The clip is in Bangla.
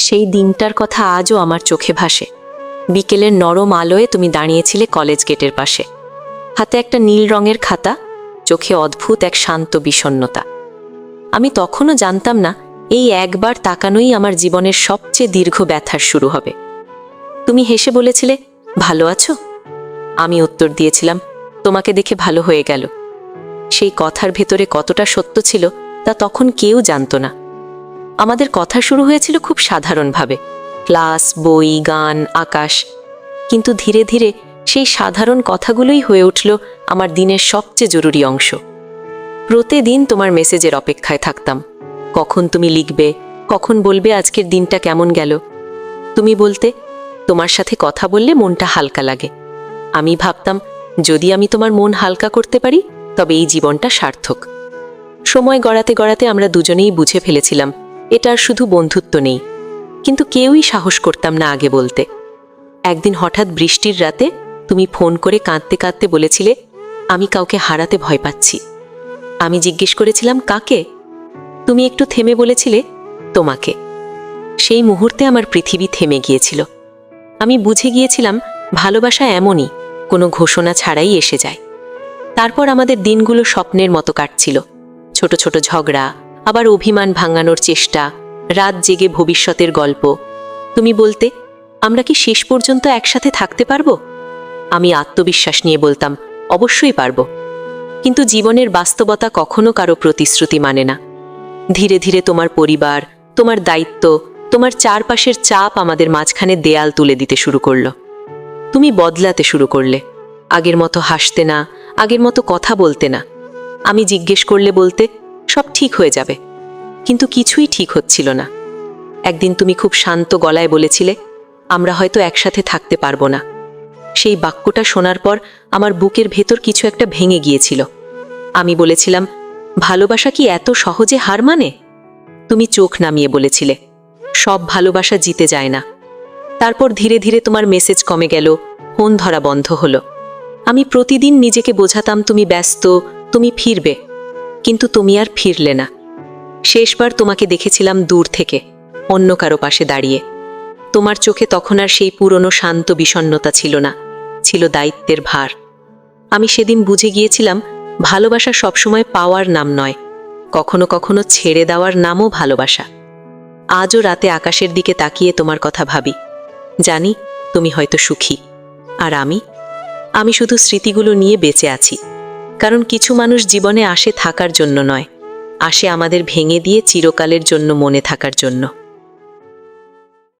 সেই দিনটার কথা আজও আমার চোখে ভাসে। বিকেলের নরম আলোয় তুমি দাঁড়িয়েছিলে কলেজ গেটের পাশে। হাতে একটা নীল রঙের খাতা, চোখে অদ্ভুত এক শান্ত বিষণ্ণতা। আমি তখনও জানতাম না, এই একবার তাকানোই আমার জীবনের সবচেয়ে দীর্ঘ ব্যথার শুরু হবে। তুমি হেসে বলেছিলে, ভালো আছো? আমি উত্তর দিয়েছিলাম, তোমাকে দেখে ভালো হয়ে গেল। সেই কথার ভেতরে কতটা সত্য ছিল তা তখন কেউ জানত না। আমাদের কথা শুরু হয়েছিল খুব সাধারণভাবে। ক্লাস, বই, গান, আকাশ। কিন্তু ধীরে ধীরে সেই সাধারণ কথাগুলোই হয়ে উঠল আমার দিনের সবচেয়ে জরুরি অংশ। প্রতিদিন তোমার মেসেজের অপেক্ষায় থাকতাম। কখন তুমি লিখবে, কখন বলবে আজকের দিনটা কেমন গেল। তুমি বলতে, তোমার সাথে কথা বললে মনটা হালকা লাগে। আমি ভাবতাম, যদি আমি তোমার মন হালকা করতে পারি, তবে এই জীবনটা সার্থক। সময় গড়াতে গড়াতে আমরা দুজনেই বুঝে ফেলেছিলাম এটার শুধু বন্ধুত্ব নেই। কিন্তু কেউই সাহস করতাম না আগে বলতে। একদিন হঠাৎ বৃষ্টির রাতে তুমি ফোন করে কাঁদতে কাঁদতে বলেছিলে, আমি কাউকে হারাতে ভয় পাচ্ছি। আমি জিজ্ঞেস করেছিলাম, কাকে? তুমি একটু থেমে বলেছিলে, তোমাকে। সেই মুহূর্তে আমার পৃথিবী থেমে গিয়েছিল। আমি বুঝে গিয়েছিলাম, ভালোবাসা এমনই, কোনো ঘোষণা ছাড়াই এসে যায়। তারপর আমাদের দিনগুলো স্বপ্নের মতো কাটছিল। ছোট ছোট ঝগড়া আবার অভিমান ভাঙানোর চেষ্টা, রাত জেগে ভবিষ্যতের গল্প। তুমি বলতে, আমরা কি শেষ পর্যন্ত একসাথে থাকতে পারব? আমি আত্মবিশ্বাস নিয়ে বলতাম, অবশ্যই পারব। কিন্তু জীবনের বাস্তবতা কখনো কারও প্রতিশ্রুতি মানে না। ধীরে ধীরে তোমার পরিবার, তোমার দায়িত্ব, তোমার চারপাশের চাপ আমাদের মাঝখানে দেয়াল তুলে দিতে শুরু করল। তুমি বদলাতে শুরু করলে। আগের মতো হাসতে না, আগের মতো কথা বলতে না। আমি জিজ্ঞেস করলে বলতে সব ঠিক হয়ে যাবে। কিন্তু কিছুই ঠিক হচ্ছিল না। একদিন তুমি খুব শান্ত গলায় বলেছিলে, আমরা হয়তো একসাথে থাকতে পারব না। সেই বাক্যটা শোনার পর আমার বুকের ভেতর কিছু একটা ভেঙে গিয়েছিল। আমি বলেছিলাম, ভালোবাসা কি এত সহজে হার মানে? তুমি চোখ নামিয়ে বলেছিলে, সব ভালোবাসা জিতে যায় না। তারপর ধীরে ধীরে তোমার মেসেজ কমে গেল, ফোন ধরা বন্ধ হলো। আমি প্রতিদিন নিজেকে বোঝাতাম, তুমি ব্যস্ত, তুমি ফিরবে। কিন্তু তুমি আর ফিরলে না। শেষবার তোমাকে দেখেছিলাম দূর থেকে, অন্য কারও পাশে দাঁড়িয়ে। তোমার চোখে তখন আর সেই পুরনো শান্ত বিষণ্ণতা ছিল না, ছিল দায়িত্বের ভার। আমি সেদিন বুঝে গিয়েছিলাম, ভালোবাসা সবসময় পাওয়ার নাম নয়, কখনো কখনো ছেড়ে দেওয়ার নামও ভালোবাসা। আজও রাতে আকাশের দিকে তাকিয়ে তোমার কথা ভাবি, জানি তুমি হয়তো সুখী, আর আমি? আমি শুধু স্মৃতিগুলো নিয়ে বেঁচে আছি। কারণ কিছু মানুষ জীবনে আসে থাকার জন্য নয়, আসে আমাদের ভেঙে দিয়ে চিরকালের জন্য মনে থাকার জন্য।